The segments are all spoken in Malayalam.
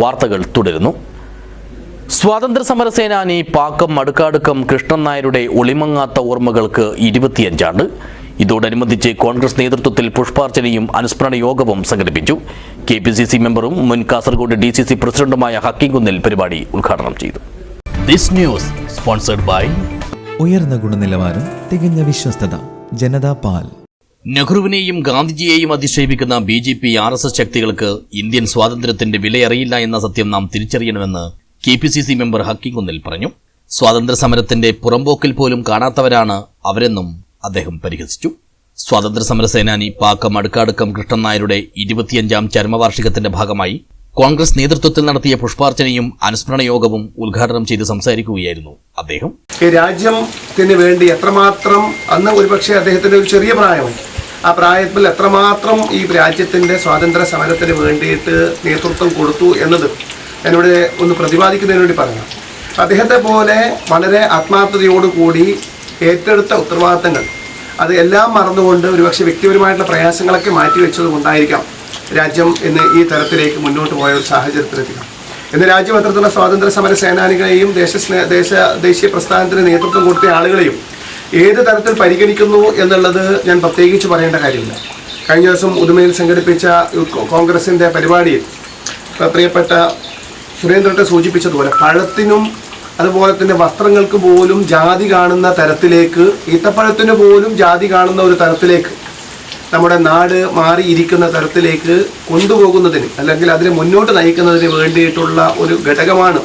വാർത്തകൾ തുടരുന്നു. സ്വാതന്ത്ര്യ സമര സേനാനി പാക്കം മടുക്കാടുക്കം കൃഷ്ണൻ നായരുടെ ഒളിമങ്ങാത്ത ഓർമ്മകൾക്ക് ഇരുപത്തിയഞ്ചാണ്ട്. ഇതോടനുബന്ധിച്ച് കോൺഗ്രസ് നേതൃത്വത്തിൽ പുഷ്പാർച്ചനയും അനുസ്മരണ യോഗവും സംഘടിപ്പിച്ചു. കെ പി സി സി മെമ്പറും മുൻ കാസർഗോഡ് ഡി സി സി പ്രസിഡന്റുമായ ഹക്കിംകുന്നിൽ പരിപാടി ഉദ്ഘാടനം ചെയ്തു. ന്യൂസ് സ്പോൺസർഡ് ബൈ ഉയർന്ന ഗുണനിലവാരം തികഞ്ഞ വിശ്വസ്തത ജനതാ പാൽ. നെഹ്റുവിനെയും ഗാന്ധിജിയെയും അധിക്ഷേപിക്കുന്ന B J P R S S ശക്തികൾക്ക് ഇന്ത്യൻ സ്വാതന്ത്ര്യത്തിന്റെ വിലയറിയില്ല എന്ന സത്യം നാം തിരിച്ചറിയണമെന്ന് K P C C member ഹക്കിംകുന്നിൽ പറഞ്ഞു. സ്വാതന്ത്ര്യ സമരത്തിന്റെ പുറമ്പോക്കിൽ പോലും കാണാത്തവരാണ് അവരെന്നും അദ്ദേഹം പരിഹസിച്ചു. സ്വാതന്ത്ര്യ സമര സേനാനി പാക്കം അടുക്കാടുക്കം കൃഷ്ണൻ നായരുടെ ഇരുപത്തിയഞ്ചാം ചരമവാർഷികത്തിന്റെ ഭാഗമായി കോൺഗ്രസ് നേതൃത്വത്തിൽ നടത്തിയ പുഷ്പാർച്ചനയും അനുസ്മരണ യോഗവും ഉദ്ഘാടനം ചെയ്ത് സംസാരിക്കുകയായിരുന്നു അദ്ദേഹം. രാജ്യത്തിന് വേണ്ടി എത്രമാത്രം അന്ന് ഒരുപക്ഷെ അദ്ദേഹത്തിന്റെ ഒരു ചെറിയ പ്രായമായി ആ പ്രായത്തിൽ എത്രമാത്രം ഈ രാജ്യത്തിന്റെ സ്വാതന്ത്ര്യ സമരത്തിന് വേണ്ടിയിട്ട് നേതൃത്വം കൊടുത്തു എന്നത് എന്നോട് ഒന്ന് പ്രതിപാദിക്കുന്നതിന് വേണ്ടി പറയാം അദ്ദേഹത്തെ പോലെ വളരെ ആത്മാർത്ഥതയോടുകൂടി ഏറ്റെടുത്ത ഉത്തരവാദിത്തങ്ങൾ അത് എല്ലാം മറന്നുകൊണ്ട് ഒരുപക്ഷെ വ്യക്തിപരമായിട്ടുള്ള പ്രയാസങ്ങളൊക്കെ മാറ്റിവെച്ചത് കൊണ്ടായിരിക്കാം രാജ്യം ഇന്ന് ഈ തരത്തിലേക്ക് മുന്നോട്ട് പോയ ഒരു സാഹചര്യത്തിലെത്തിക്കാം ഇന്ന് രാജ്യം അത്തരത്തിലുള്ള സ്വാതന്ത്ര്യ സമര സേനാനികളെയും ദേശസ്നേ ദേശ ദേശീയ പ്രസ്ഥാനത്തിന് നേതൃത്വം കൊടുത്ത ആളുകളെയും ഏത് തരത്തിൽ പരിഗണിക്കുന്നു എന്നുള്ളത് ഞാൻ പ്രത്യേകിച്ച് പറയേണ്ട കാര്യമില്ല. കഴിഞ്ഞ ദിവസം ഉദുമയിൽ സംഘടിപ്പിച്ച കോൺഗ്രസിന്റെ പരിപാടിയിൽ പ്രിയപ്പെട്ട സുരേന്ദ്രനെ സൂചിപ്പിച്ചതുപോലെ പഴത്തിനും അതുപോലെ തന്നെ വസ്ത്രങ്ങൾക്ക് പോലും ജാതി കാണുന്ന തരത്തിലേക്ക് ഈത്തപ്പഴത്തിന് പോലും ജാതി കാണുന്ന ഒരു തരത്തിലേക്ക് നമ്മുടെ നാട് മാറിയിരിക്കുന്ന തരത്തിലേക്ക് കൊണ്ടുപോകുന്നതിന് അല്ലെങ്കിൽ അതിനെ മുന്നോട്ട് നയിക്കുന്നതിന് വേണ്ടിയിട്ടുള്ള ഒരു ഘടകമാണ്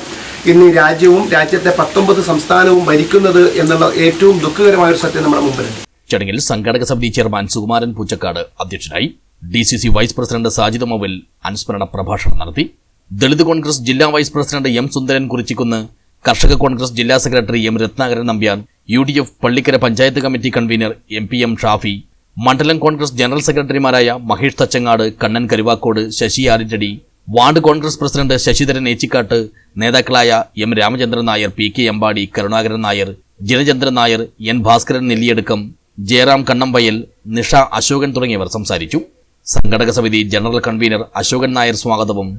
ഇന്ന് രാജ്യവും രാജ്യത്തെ പത്തൊമ്പത് സംസ്ഥാനവും ഭരിക്കുന്നത് എന്നുള്ള ഏറ്റവും ദുഃഖകരമായ ഒരു സത്യം നമ്മുടെ മുമ്പിലുണ്ട്. ചടങ്ങിൽ സംഘാടക സമിതി ചെയർമാൻ സുകുമാരൻ പൂച്ചക്കാട് അധ്യക്ഷനായി D C C vice president Sajid mobile അനുസ്മരണ പ്രഭാഷണം നടത്തി. ദളിത് കോൺഗ്രസ് ജില്ലാ vice president M Sundaran Kurichikkunnu. കർഷക കോൺഗ്രസ് ജില്ലാ secretary M Ratnakaran Nambiar U D F Pallikkara panchayat committee convener M P M Shafi. മണ്ഡലം കോൺഗ്രസ് ജനറൽ സെക്രട്ടറിമാരായ മഹേഷ് തച്ചങ്ങാട് കണ്ണൻ കരുവാക്കോട് ശശി ആരിറ്റടി വാർഡ് കോൺഗ്രസ് പ്രസിഡന്റ് ശശിധരൻ ഏച്ചിക്കാട്ട് നേതാക്കളായ M Ramachandran Nair P K Ambadi Karunakaran Nair Janachandran Nair N Bhaskaran Nelliyadukkam Jayaram Kannambayal Nisha Ashokan തുടങ്ങിയവർ സംസാരിച്ചു. സംഘടക സമിതി ജനറൽ കൺവീനർ അശോകൻ നായർ സ്വാഗതവും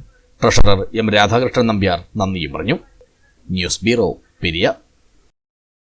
ട്രഷറർ എം രാധാകൃഷ്ണൻ നമ്പ്യാർ നന്ദിയും പറഞ്ഞു. News bureau Periya.